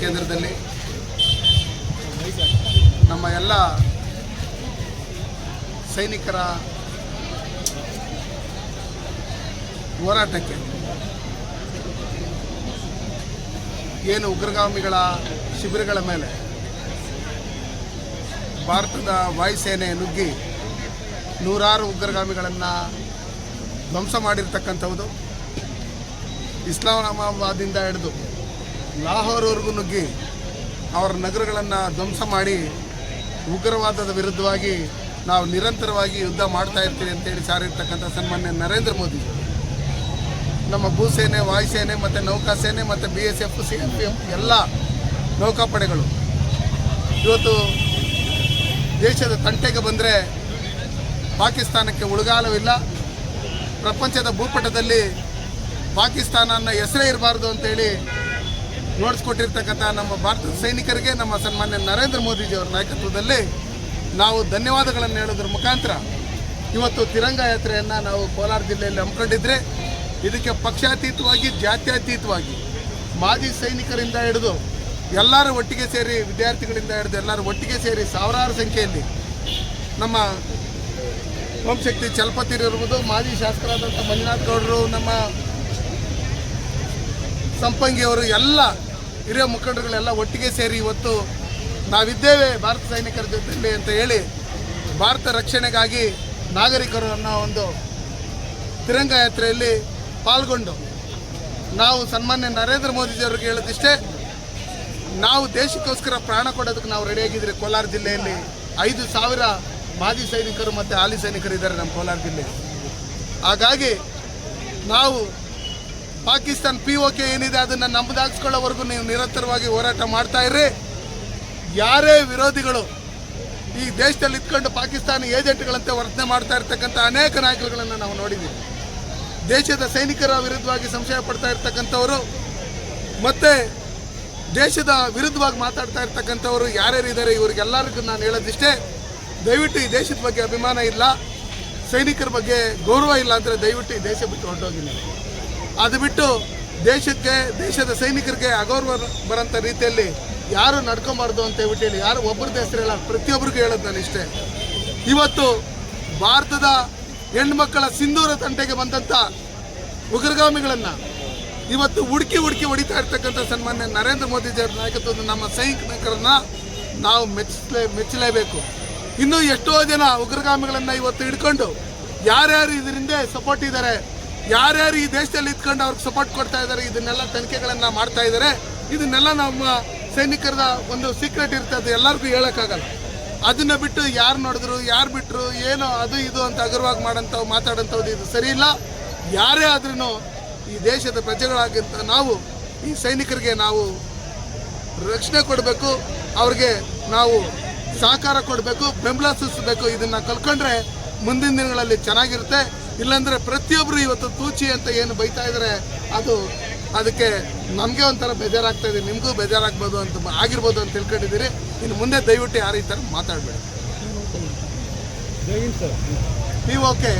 ಕೇಂದ್ರದಲ್ಲಿ ನಮ್ಮ ಎಲ್ಲ ಸೈನಿಕರ ಹೋರಾಟಕ್ಕೆ ಏನು ಉಗ್ರಗಾಮಿಗಳ ಶಿಬಿರಗಳ ಮೇಲೆ ಭಾರತದ ವಾಯುಸೇನೆ ನುಗ್ಗಿ ನೂರಾರು ಉಗ್ರಗಾಮಿಗಳನ್ನು ಧ್ವಂಸ ಮಾಡಿರ್ತಕ್ಕಂಥದ್ದು ಇಸ್ಲಾಮಾಬಾದಿಂದ ಹಿಡಿದು ಲಾಹೋರ್ವರೆಗೂ ನುಗ್ಗಿ ಅವರ ನಗರಗಳನ್ನು ಧ್ವಂಸ ಮಾಡಿ ಉಗ್ರವಾದದ ವಿರುದ್ಧವಾಗಿ ನಾವು ನಿರಂತರವಾಗಿ ಯುದ್ಧ ಮಾಡ್ತಾ ಇರ್ತೀವಿ ಅಂತೇಳಿ ಸಾರಿರ್ತಕ್ಕಂಥ ಸನ್ಮಾನ್ಯ ನರೇಂದ್ರ ಮೋದಿ. ನಮ್ಮ ಭೂಸೇನೆ, ವಾಯುಸೇನೆ ಮತ್ತು ನೌಕಾಸೇನೆ ಮತ್ತು B S F, C F F ಎಲ್ಲ ನೌಕಾಪಡೆಗಳು. ಇವತ್ತು ದೇಶದ ತಂಟೆಗೆ ಬಂದರೆ ಪಾಕಿಸ್ತಾನಕ್ಕೆ ಉಳುಗಾಲವಿಲ್ಲ ಪ್ರಪಂಚದ ಭೂಪಟದಲ್ಲಿ ಪಾಕಿಸ್ತಾನ ಅನ್ನೋ ಹೆಸರೇ ಇರಬಾರ್ದು ಅಂತೇಳಿ ನೋಡಿಸ್ಕೊಟ್ಟಿರ್ತಕ್ಕಂಥ ನಮ್ಮ ಭಾರತದ ಸೈನಿಕರಿಗೆ ನಮ್ಮ ಸನ್ಮಾನ್ಯ ನರೇಂದ್ರ ಮೋದಿಜಿಯವರ ನಾಯಕತ್ವದಲ್ಲಿ ನಾವು ಧನ್ಯವಾದಗಳನ್ನು ಹೇಳೋದ್ರ ಮುಖಾಂತರ ಇವತ್ತು ತಿರಂಗ ಯಾತ್ರೆಯನ್ನು ನಾವು ಕೋಲಾರ ಜಿಲ್ಲೆಯಲ್ಲಿ ಹಮ್ಮಿಕೊಂಡಿದ್ರೆ ಇದಕ್ಕೆ ಪಕ್ಷಾತೀತವಾಗಿ, ಜಾತ್ಯತೀತವಾಗಿ ಮಾಜಿ ಸೈನಿಕರಿಂದ ಹಿಡಿದು ಎಲ್ಲರೂ ಒಟ್ಟಿಗೆ ಸೇರಿ, ವಿದ್ಯಾರ್ಥಿಗಳಿಂದ ಹಿಡಿದು ಎಲ್ಲರೂ ಒಟ್ಟಿಗೆ ಸೇರಿ ಸಾವಿರಾರು ಸಂಖ್ಯೆಯಲ್ಲಿ ನಮ್ಮ ಹೋಮಶಕ್ತಿ ಚಲಪತಿರಿರುವುದು ಮಾಜಿ ಶಾಸಕರಾದಂಥ ಮಂಜುನಾಥ್ ಗೌಡರು, ನಮ್ಮ ಸಂಪಂಗಿಯವರು ಎಲ್ಲ ಹಿರಿಯ ಮುಖಂಡರುಗಳೆಲ್ಲ ಒಟ್ಟಿಗೆ ಸೇರಿ ಇವತ್ತು ನಾವಿದ್ದೇವೆ ಭಾರತ ಸೈನಿಕರ ಜೊತೆಯಲ್ಲಿ ಅಂತ ಹೇಳಿ ಭಾರತ ರಕ್ಷಣೆಗಾಗಿ ನಾಗರಿಕರು ಅನ್ನೋ ಒಂದು ತಿರಂಗ ಯಾತ್ರೆಯಲ್ಲಿ ಪಾಲ್ಗೊಂಡು ನಾವು ಸನ್ಮಾನ್ಯ ನರೇಂದ್ರ ಮೋದಿಜಿಯವ್ರಿಗೆ ಹೇಳೋದಿಷ್ಟೇ, ನಾವು ದೇಶಕ್ಕೋಸ್ಕರ ಪ್ರಾಣ ಕೊಡೋದಕ್ಕೆ ನಾವು ರೆಡಿಯಾಗಿದ್ದರೆ ಕೋಲಾರ ಜಿಲ್ಲೆಯಲ್ಲಿ ಐದು ಸಾವಿರ ಮಾಜಿ ಸೈನಿಕರು ಮತ್ತು ಹಾಲಿ ಸೈನಿಕರು ಇದ್ದಾರೆ ನಮ್ಮ ಕೋಲಾರ ಜಿಲ್ಲೆ ಹಾಗಾಗಿ ನಾವು ಪಾಕಿಸ್ತಾನ ಪಿ ಓ ಕೆ ಏನಿದೆ ಅದನ್ನು ನಮ್ಮದಾಗಿಸ್ಕೊಳ್ಳೋವರೆಗೂ ನೀವು ನಿರಂತರವಾಗಿ ಹೋರಾಟ ಮಾಡ್ತಾ ಇರ್ರಿ. ಯಾರೇ ವಿರೋಧಿಗಳು ಈ ದೇಶದಲ್ಲಿ ಇದ್ಕೊಂಡು ಪಾಕಿಸ್ತಾನ ಏಜೆಂಟ್ಗಳಂತೆ ವರ್ತನೆ ಮಾಡ್ತಾ ಇರ್ತಕ್ಕಂಥ ಅನೇಕ ನಾಯಕರುಗಳನ್ನು ನಾವು ನೋಡಿದ್ದೀವಿ ದೇಶದ ಸೈನಿಕರ ವಿರುದ್ಧವಾಗಿ ಸಂಶಯ ಪಡ್ತಾ ಇರ್ತಕ್ಕಂಥವರು ಮತ್ತೆ ದೇಶದ ವಿರುದ್ಧವಾಗಿ ಮಾತಾಡ್ತಾ ಇರ್ತಕ್ಕಂಥವರು ಯಾರ್ಯಾರು ಇದ್ದಾರೆ ಇವರಿಗೆಲ್ಲರಿಗೂ ನಾನು ಹೇಳೋದಿಷ್ಟೇ, ದಯವಿಟ್ಟು ಈ ದೇಶದ ಬಗ್ಗೆ ಅಭಿಮಾನ ಇಲ್ಲ. ಸೈನಿಕರ ಬಗ್ಗೆ ಗೌರವ ಇಲ್ಲ ಅಂದರೆ ದಯವಿಟ್ಟು ಈ ದೇಶ ಬಿಟ್ಟು ಹೊರಟೋಗಿ ನೀವು. ಅದು ಬಿಟ್ಟು ದೇಶಕ್ಕೆ, ದೇಶದ ಸೈನಿಕರಿಗೆ ಅಗೌರವ ಬರೋಂಥ ರೀತಿಯಲ್ಲಿ ಯಾರು ನಡ್ಕೊಬಾರ್ದು ಅಂತ ಹೇಳ್ಬಿಟ್ಟು ಹೇಳಿ, ಯಾರು ಹೆಸರು ಹೆಸರಿಲ್ಲ ಪ್ರತಿಯೊಬ್ಬರಿಗೂ ಹೇಳೋದು ನಾನು ಇಷ್ಟೇ. ಇವತ್ತು ಭಾರತದ ಹೆಣ್ಮಕ್ಕಳ ಸಿಂಧೂರ ತಂಟೆಗೆ ಬಂದಂಥ ಉಗ್ರಗಾಮಿಗಳನ್ನು ಇವತ್ತು ಹುಡುಕಿ ಹುಡುಕಿ ಹೊಡಿತಾ ಇರ್ತಕ್ಕಂಥ ಸನ್ಮಾನ್ಯ ನರೇಂದ್ರ ಮೋದಿಜಿಯವರ ನಾಯಕತ್ವದ ನಮ್ಮ ಸೈನಿಕರನ್ನ ನಾವು ಮೆಚ್ಚಲೇ ಮೆಚ್ಚಲೇಬೇಕು. ಇನ್ನೂ ಎಷ್ಟೋ ಜನ ಉಗ್ರಗಾಮಿಗಳನ್ನು ಇವತ್ತು ಹಿಡ್ಕೊಂಡು ಯಾರ್ಯಾರು ಇದರಿಂದ ಸಪೋರ್ಟ್ ಇದ್ದಾರೆ ಯಾರ್ಯಾರು ಈ ದೇಶದಲ್ಲಿ ಇದ್ಕೊಂಡು ಅವ್ರಿಗೆ ಸಪೋರ್ಟ್ ಕೊಡ್ತಾ ಇದ್ದಾರೆ ಇದನ್ನೆಲ್ಲ ತನಿಖೆಗಳನ್ನು ಮಾಡ್ತಾ ಇದ್ದಾರೆ ಇದನ್ನೆಲ್ಲ ನಮ್ಮ ಸೈನಿಕರದ ಒಂದು ಸೀಕ್ರೆಟ್ ಇರ್ತದೆ ಎಲ್ಲರಿಗೂ ಹೇಳೋಕ್ಕಾಗಲ್ಲ. ಅದನ್ನ ಬಿಟ್ಟು ಯಾರು ನೋಡಿದ್ರು, ಯಾರು ಬಿಟ್ಟರು ಏನೋ ಅದು ಇದು ಅಂತ ಅಗರವಾಗಿ ಮಾಡೋಂಥವು ಮಾತಾಡೋಂಥದ್ದು ಇದು ಸರಿ ಇಲ್ಲ. ಯಾರೇ ಆದ್ರೂ ಈ ದೇಶದ ಪ್ರಜೆಗಳಾಗಿಂತ ನಾವು, ಈ ಸೈನಿಕರಿಗೆ ನಾವು ರಕ್ಷಣೆ ಕೊಡಬೇಕು, ಅವ್ರಿಗೆ ನಾವು ಸಹಕಾರ ಕೊಡಬೇಕು, ಬೆಂಬಲ ಸೂಚಿಸಬೇಕು, ಇದನ್ನು ಕಲ್ಕೊಂಡ್ರೆ ಮುಂದಿನ ದಿನಗಳಲ್ಲಿ ಚೆನ್ನಾಗಿರುತ್ತೆ. ಇಲ್ಲಾಂದರೆ ಪ್ರತಿಯೊಬ್ಬರು ಇವತ್ತು ತೂಚಿ ಅಂತ ಏನು ಬೈತಾ ಇದ್ದಾರೆ ಅದು ಅದಕ್ಕೆ ನಮಗೆ ಒಂಥರ ಬೇಜಾರಾಗ್ತಾ ಇದೆ, ನಿಮಗೂ ಬೇಜಾರಾಗ್ಬೋದು ಅಂತ ಆಗಿರ್ಬೋದು ಅಂತ ತಿಳ್ಕೊಂಡಿದ್ದೀರಿ. ಇನ್ನು ಮುಂದೆ ದಯವಿಟ್ಟು ಯಾರು ಈ ಥರ ಮಾತಾಡಬೇಡಿ. ನೀವು ಓಕೆ